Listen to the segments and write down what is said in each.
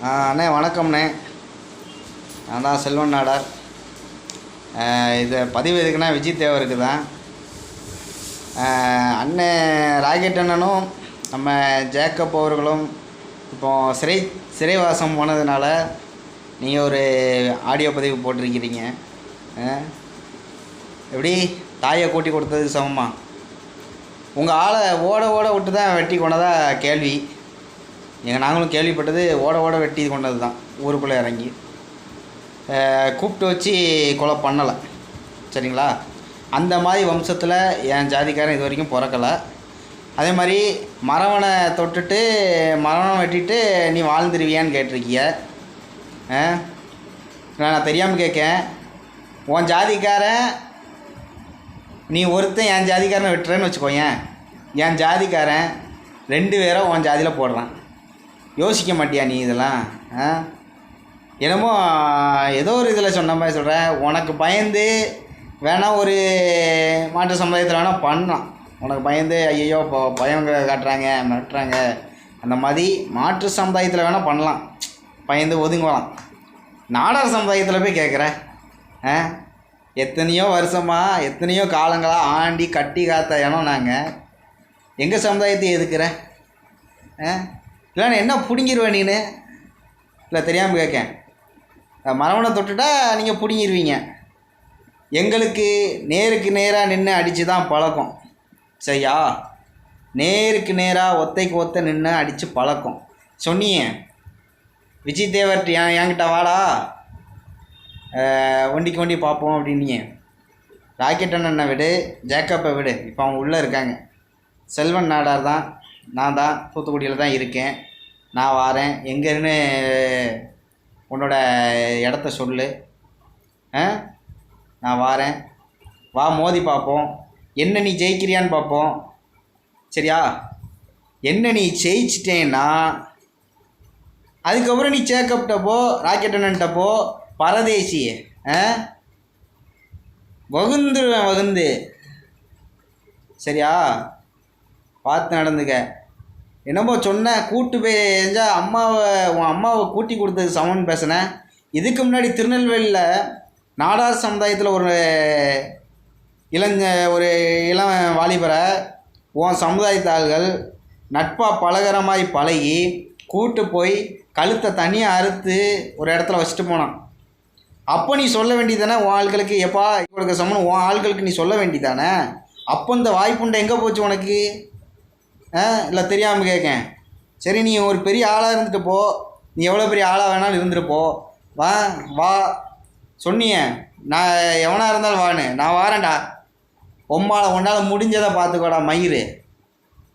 ஆ, அண்ணே வணக்கம்ண்ணே. நான் தான் செல்வன் நாடார். இது பதிவு எதுக்குன்னா விஜய் தேவருக்கு தான் அண்ணே அண்ணன் ராக்கெட் அண்ணனும் நம்ம ஜேக்கப் அவர்களும் இப்போ சிறை சிறைவாசம் போனதுனால நீங்கள் ஒரு ஆடியோ பதிவு போட்டிருக்கிறீங்க. எப்படி? தாயை கூட்டி கொடுத்ததுக்கு சமமா? உங்கள் ஆளை ஓட ஓட விட்டு தான் வெட்டி கொண்டதாக கேள்வி. எங்கள் நாங்களும் கேள்விப்பட்டது ஓட ஓட வெட்டி கொண்டது தான். ஊருக்குள்ளே இறங்கி. கூப்பிட்டு வச்சு கொலை பண்ணலை. சரிங்களா? அந்த மாதிரி வம்சத்தில் என் ஜாதிக்காரன் இது வரைக்கும் பிறக்கலை. அதே மாதிரி மரவனை தொட்டுட்டு மரவனை வெட்டிட்டு நீ வாழ்ந்துருவியான்னு கேட்டிருக்கிய. நான் தெரியாமல் கேட்கேன். உன் ஜாதிக்காரன் நீ ஒருத்தன் என் ஜாதிக்காரனை வெட்டுறேன்னு வச்சுக்கோயேன். என் ஜாதிக்காரன் ரெண்டு பேரும் உன் ஜாதியில் போடுறான். யோசிக்க மாட்டியா நீ இதெல்லாம் ஆ? என்னமோ ஏதோ ஒரு இதில் சொன்ன மாதிரி சொல்கிறேன் உனக்கு பயந்து வேணால் ஒரு மாற்று சமுதாயத்தில் வேணால் பண்ணலாம். உனக்கு பயந்து ஐயோ இப்போ பயம் காட்டுறாங்க மிரட்டுறாங்க. அந்த மாதிரி மாற்று சமுதாயத்தில் வேணால் பண்ணலாம். பயந்து ஒதுங்கலாம். நாடார் சமுதாயத்தில் போய் கேட்குற ஆ? எத்தனையோ வருஷமாக எத்தனையோ காலங்களாக ஆண்டி கட்டி காத்த இனம் நாங்கள் எங்கள் சமுதாயத்தை எதுக்குற ஆ? இல்லைண்ணா என்ன பிடுங்கிருவேன் நீனு? இல்லை தெரியாமல் கேட்கேன் மரவனை தொட்டுட்டா நீங்கள் பிடுங்கிடுவீங்க எங்களுக்கு நேருக்கு நேராக நின்று அடித்து தான் பழக்கம். சரியா? நேருக்கு நேராக ஒத்தைக்கு ஒத்த நின்று அடித்து பழக்கம். சொன்னியே. விஜய் தேவர்கிட்ட என் என்கிட்ட வாடா. ஒண்டிக்கு ஒண்டி பார்ப்போம் அப்படின்னீங்க. ராக்கெட் அண்ணனை விடு ஜேக்கப்பை விடு. இப்போ அவங்க உள்ளே இருக்காங்க. செல்வன் நாடார் தான். நான் தான் தூத்துக்குடியில் தான் இருக்கேன். நான் வாரேன். எங்கேன்னு உன்னோட இடத்த சொல்லு. ஆ? நான் வாரேன். வா மோதி பார்ப்போம். என்ன நீ ஜெயிக்கிறியான்னு பார்ப்போம். சரியா? என்ன நீ ஜெயிச்சிட்டேன்னா அதுக்கப்புறம் நீ சேக்கப்டப்போ ராக்கெட் அண்ணன்ட்டப்போ பரதேசி ஆ? வகுந்துருவேன் வகுந்து. சரியா? பார்த்து நடந்துக்க. என்னமோ சொன்ன கூட்டு போய் எஞ்சா அம்மாவை உன் அம்மாவை கூட்டி கொடுத்தது சமன் பேசினேன் இதுக்கு முன்னாடி திருநெல்வேலியில் நாடார் சமுதாயத்தில் ஒரு இளஞ்ச ஒரு இளம் வாலிபரை உன் சமுதாயத்தாள்கள் நட்பாக பழகுற மாதிரி பழகி கூட்டு போய் கழுத்தை தனியாக அறுத்து ஒரு இடத்துல வச்சுட்டு போனான். அப்போ நீ சொல்ல வேண்டியதானே உன் ஆள்களுக்கு எப்பா இவளுக்கு சம்மன் உன் ஆள்களுக்கு நீ சொல்ல வேண்டியதானே அப்போ இந்த வாய்ப்புண்டை எங்கே போச்சு உனக்கு? இல்லை தெரியாமல் கேட்கேன். சரி நீ ஒரு பெரிய ஆளாக இருந்துட்டு போ. நீ எவ்வளோ பெரிய ஆளாக வேணாலும் இருந்துட்டு போ. வா வா. சொன்னியே நான் எவனாக இருந்தாலும் வான்னு. நான் வாரேன்டா. உம்மால் உன்னால் முடிஞ்சதை பார்த்துக்கோடா மயிறு.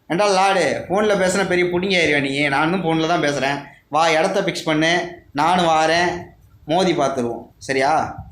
ஏண்டா லாடு ஃபோனில் பேசுகிற பெரிய புடிங்க ஏறியா நீ நானும் ஃபோனில் தான் பேசுகிறேன் வா இடத்த ஃபிக்ஸ் பண்ணு. நானும் வாரேன். மோதி பார்த்துருவோம். சரியா?